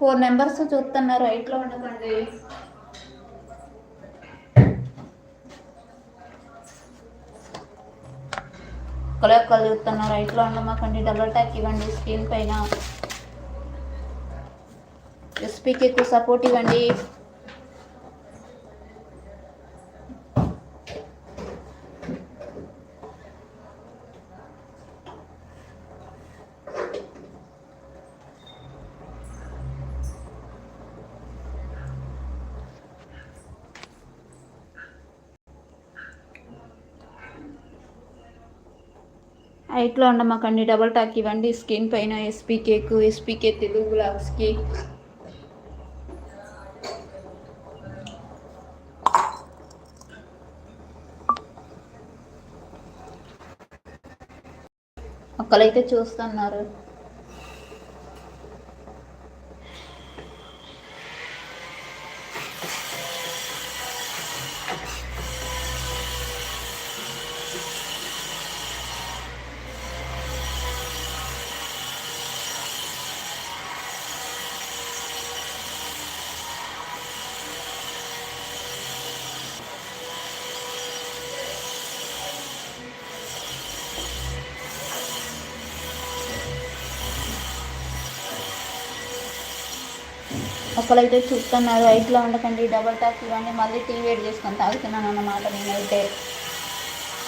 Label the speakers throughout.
Speaker 1: Four numbers చూస్తున్నారు రైట్లో ఉండకండి. ఒక్కలే ఒక్కరు చూస్తున్నారు రైట్లో ఉండమాకండి. డబుల్ ట్యాక్ ఇవ్వండి స్క్రీన్ పైన. ఎస్పీకి ఎక్కువ సపోర్ట్ ఇవ్వండి. హైట్లో ఉండమాకండి డబల్ టాక్ ఇవ్వండి. స్కిన్ పైన S P K S P K Telugu బ్లాగ్స్కి. ఒక్కలైతే చూస్తున్నారు. ఒకరైతే చూస్తున్నారు హైట్లో ఉండకండి డబల్ టాక్ ఇవన్నీ మళ్ళీ టీ వేడి చేసుకొని తాగుతున్నాను అన్నమాట నేనైతే.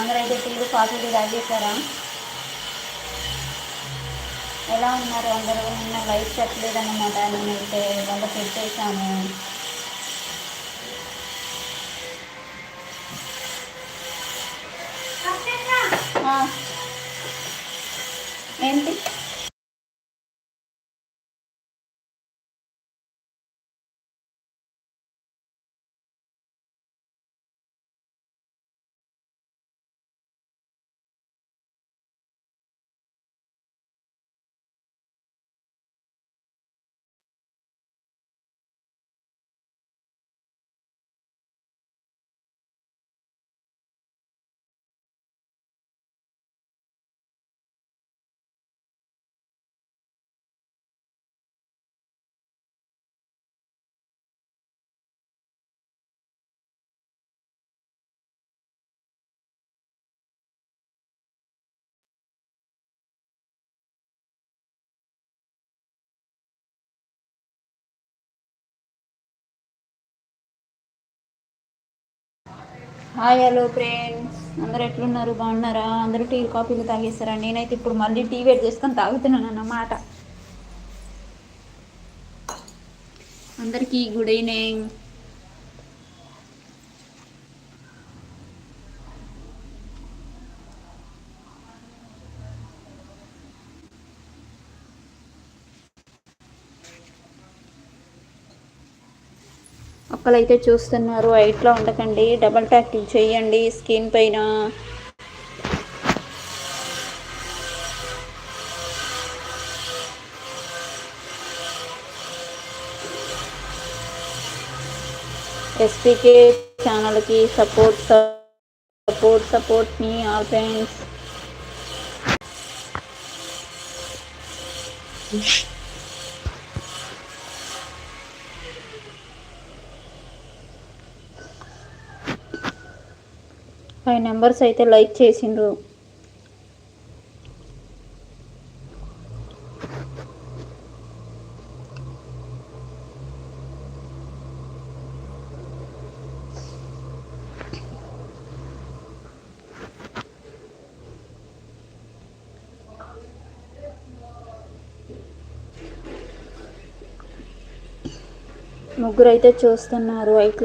Speaker 1: అందరైతే టీలు కాఫీలు తాగేశారా? ఎలా ఉన్నారు అందరూ? నిన్న లైఫ్ చెప్పలేదన్నమాట నేనైతే వంద పెట్టేశాను. ఏంటి? హాయ్ హలో ఫ్రెండ్స్ అందరు ఎట్లున్నారు? బాగున్నారా? అందరూ టీ కాఫీలు తాగేస్తారా నేనైతే ఇప్పుడు మళ్ళీ టీ వేడి చేసుకొని తాగుతున్నాను అన్నమాట. అందరికీ గుడ్ ఈవినింగ్ అక్కలైతే చూస్తున్నారు. వైట్లో ఉండకండి. డబల్ ట్యాక్ చేయండి స్క్రీన్ పైన. ఎస్పీకే ఛానల్కి సపోర్ట్ సపోర్ట్ సపోర్ట్ మీ ఆల్ ఫ్రెండ్స్. ఫైవ్ నెంబర్స్ అయితే లైక్ చేసిండ్రు. ముగ్గురు అయితే చూస్తున్నారు. ఇట్లా